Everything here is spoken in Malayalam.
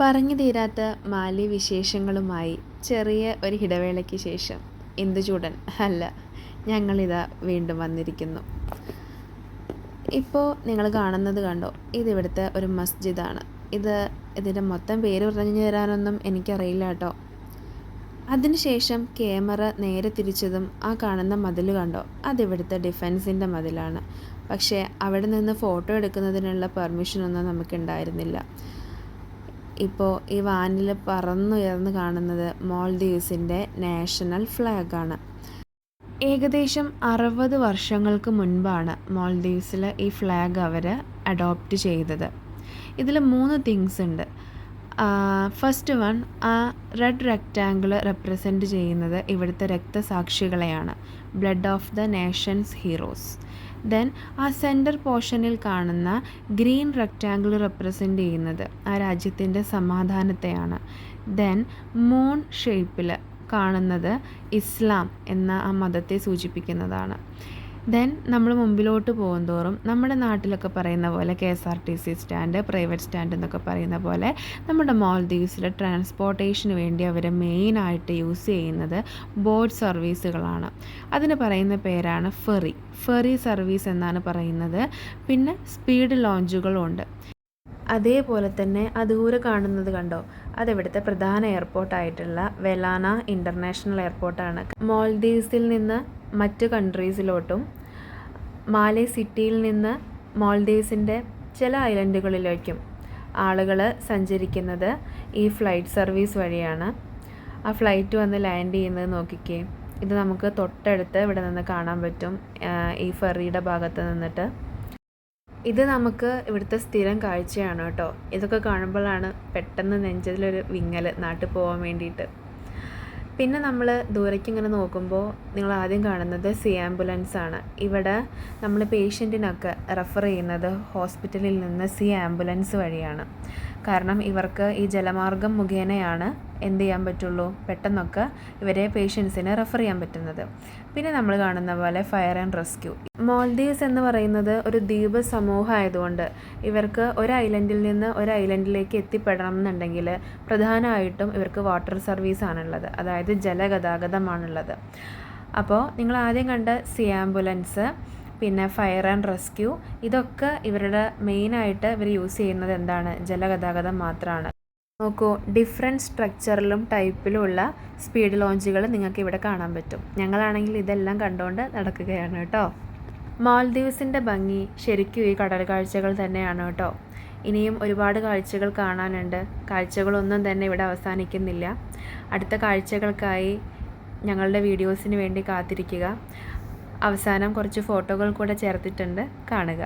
പറഞ്ഞു തീരാത്ത മാലി വിശേഷങ്ങളുമായി ചെറിയ ഒരു ഇടവേളയ്ക്ക് ശേഷം ഇന്ദുചൂടൻ അല്ല ഞങ്ങളിതാ വീണ്ടും വന്നിരിക്കുന്നു. ഇപ്പോൾ നിങ്ങൾ കാണുന്നത് കണ്ടോ ഇതിവിടുത്തെ ഒരു മസ്ജിദാണ്. ഇത് ഇതിന്റെ മൊത്തം പേര് പറഞ്ഞു തരാനൊന്നും എനിക്കറിയില്ല കേട്ടോ. അതിനുശേഷം ക്യാമറ നേരെ തിരിച്ചതും ആ കാണുന്ന മതിൽ കണ്ടോ അതിവിടുത്തെ ഡിഫൻസിന്റെ മതിലാണ്. പക്ഷേ അവിടെ നിന്ന് ഫോട്ടോ എടുക്കുന്നതിനുള്ള പെർമിഷനൊന്നും നമുക്കുണ്ടായിരുന്നില്ല. ഇപ്പോൾ ഈ വാനിൽ പറന്നുയർന്ന് കാണുന്നത് മോൾദീവ്സിന്റെ നാഷണൽ ഫ്ലാഗാണ്. ഏകദേശം അറുപത് വർഷങ്ങൾക്ക് മുൻപാണ് മോൾദീവ്സിൽ ഈ ഫ്ലാഗ് അവർ അഡോപ്റ്റ് ചെയ്തത്. ഇതിൽ മൂന്ന് തിങ്സ് ഉണ്ട്. ഫസ്റ്റ് വൺ ആ റെഡ് റെക്റ്റാങ്കിൾ റെപ്രസെന്റ് ചെയ്യുന്നത് ഇവിടുത്തെ രക്തസാക്ഷികളെയാണ്. Blood of the nation's heroes. Then ആ സെന്റർ പോർഷനിൽ കാണുന്ന ഗ്രീൻ റെക്റ്റാങ്കിൾ റെപ്രസെന്റ് ചെയ്യുന്നത് ആ രാജ്യത്തിന്റെ സമാധാനത്തെയാണ്. ദെൻ മൂൺ ഷേപ്പിൽ കാണുന്നത് ഇസ്ലാം എന്ന ആ മതത്തെ സൂചിപ്പിക്കുന്നതാണ്. ദെൻ നമ്മൾ മുമ്പിലോട്ട് പോകും തോറും നമ്മുടെ നാട്ടിലൊക്കെ പറയുന്ന പോലെ K S R T C stand private stand എന്നൊക്കെ പറയുന്ന പോലെ നമ്മുടെ മാൽദീവ്സിൽ ട്രാൻസ്പോർട്ടേഷന് വേണ്ടി അവർ മെയിനായിട്ട് യൂസ് ചെയ്യുന്നത് ബോട്ട് സർവീസുകളാണ്. അതിന് പറയുന്ന പേരാണ് ഫെറി. ഫെറി സർവീസ് എന്നാണ് പറയുന്നത്. പിന്നെ സ്പീഡ് ലോഞ്ചുകളുണ്ട്. അതേപോലെ തന്നെ ആ കാണുന്നത് കണ്ടോ? അതിവിടുത്തെ പ്രധാന എയർപോർട്ടായിട്ടുള്ള വെലാന ഇന്റർനാഷണൽ എയർപോർട്ടാണ് മോൾദീവ്സിൽ നിന്ന് മറ്റു കൺട്രീസിലോട്ടും മാലേ സിറ്റിയിൽ നിന്ന് മോൾദീവ്സിന്റെ ചില ഐലൻഡുകളിലേക്കും ആളുകൾ സഞ്ചരിക്കുന്നത് ഈ ഫ്ലൈറ്റ് സർവീസ് വഴിയാണ്. ആ ഫ്ലൈറ്റ് വന്ന് ലാൻഡ് ചെയ്യുന്നത് നോക്കിക്കേ. ഇത് നമുക്ക് തൊട്ടടുത്ത് ഇവിടെ നിന്ന് കാണാൻ പറ്റും ഈ ഫെറിയുടെ ഭാഗത്ത് നിന്നിട്ട്. ഇത് നമുക്ക് ഇവിടുത്തെ സ്ഥിരം കാഴ്ചയാണ് കേട്ടോ. ഇതൊക്കെ കാണുമ്പോഴാണ് പെട്ടെന്ന് നെഞ്ചതിലൊരു വിങ്ങൽ നാട്ടിൽ പോകാൻ വേണ്ടിയിട്ട്. പിന്നെ നമ്മൾ ദൂരേക്ക് ഇങ്ങനെ നോക്കുമ്പോൾ നിങ്ങൾ ആദ്യം കാണുന്നത് സി ആംബുലൻസ് ആണ്. ഇവിടെ നമ്മൾ പേഷ്യന്റിനൊക്കെ റെഫർ ചെയ്യുന്നത് ഹോസ്പിറ്റലിൽ നിന്ന് സി ആംബുലൻസ് വഴിയാണ്. കാരണം ഇവർക്ക് ഈ ജലമാർഗം മുഖേനയാണ് എന്ത് ചെയ്യാൻ പറ്റുള്ളൂ? പെട്ടെന്നൊക്കെ ഇവരെ പേഷ്യൻസിനെ റെഫർ ചെയ്യാൻ പറ്റുന്നത്. പിന്നെ നമ്മൾ കാണുന്ന പോലെ ഫയർ ആൻഡ് റെസ്ക്യൂ. മോൾഡീവ്സ് എന്ന് പറയുന്നത് ഒരു ദ്വീപ് സമൂഹം ആയതുകൊണ്ട് ഇവർക്ക് ഒരു ഐലൻഡിൽ നിന്ന് ഒരു ഐലൻഡിലേക്ക് എത്തിപ്പെടണം എന്നുണ്ടെങ്കിൽ പ്രധാനമായിട്ടും ഇവർക്ക് വാട്ടർ സർവീസ് ആണുള്ളത് അതായത് ജലഗതാഗതമാണുള്ളത്. അപ്പോൾ നിങ്ങൾ ആദ്യം കണ്ട സി ആംബുലൻസ് പിന്നെ ഫയർ ആൻഡ് റെസ്ക്യൂ ഇതൊക്കെ ഇവരുടെ മെയിനായിട്ട് ഇവർ യൂസ് ചെയ്യുന്നത് എന്താണ്? ജലഗതാഗതം മാത്രമാണ് നോക്കൂ ഡിഫറെന്റ് സ്ട്രക്ചറിലും ടൈപ്പിലുമുള്ള സ്പീഡ് ലോഞ്ചുകൾ നിങ്ങൾക്ക് ഇവിടെ കാണാൻ പറ്റും. ഞങ്ങളാണെങ്കിൽ ഇതെല്ലാം കണ്ടുകൊണ്ട് നടക്കുകയാണ് കേട്ടോ. മാൽദീവ്സിന്റെ ഭംഗി ശരിക്കും ഈ കടൽ കാഴ്ചകൾ തന്നെയാണ് കേട്ടോ. ഇനിയും ഒരുപാട് കാഴ്ചകൾ കാണാനുണ്ട്. കാഴ്ചകളൊന്നും തന്നെ ഇവിടെ അവസാനിക്കുന്നില്ല. അടുത്ത കാഴ്ചകൾക്കായി ഞങ്ങളുടെ വീഡിയോസിന് വേണ്ടി കാത്തിരിക്കുക. അവസാനം കുറച്ച് ഫോട്ടോകൾ കൂടെ ചേർത്തിട്ടുണ്ട്. കാണുക.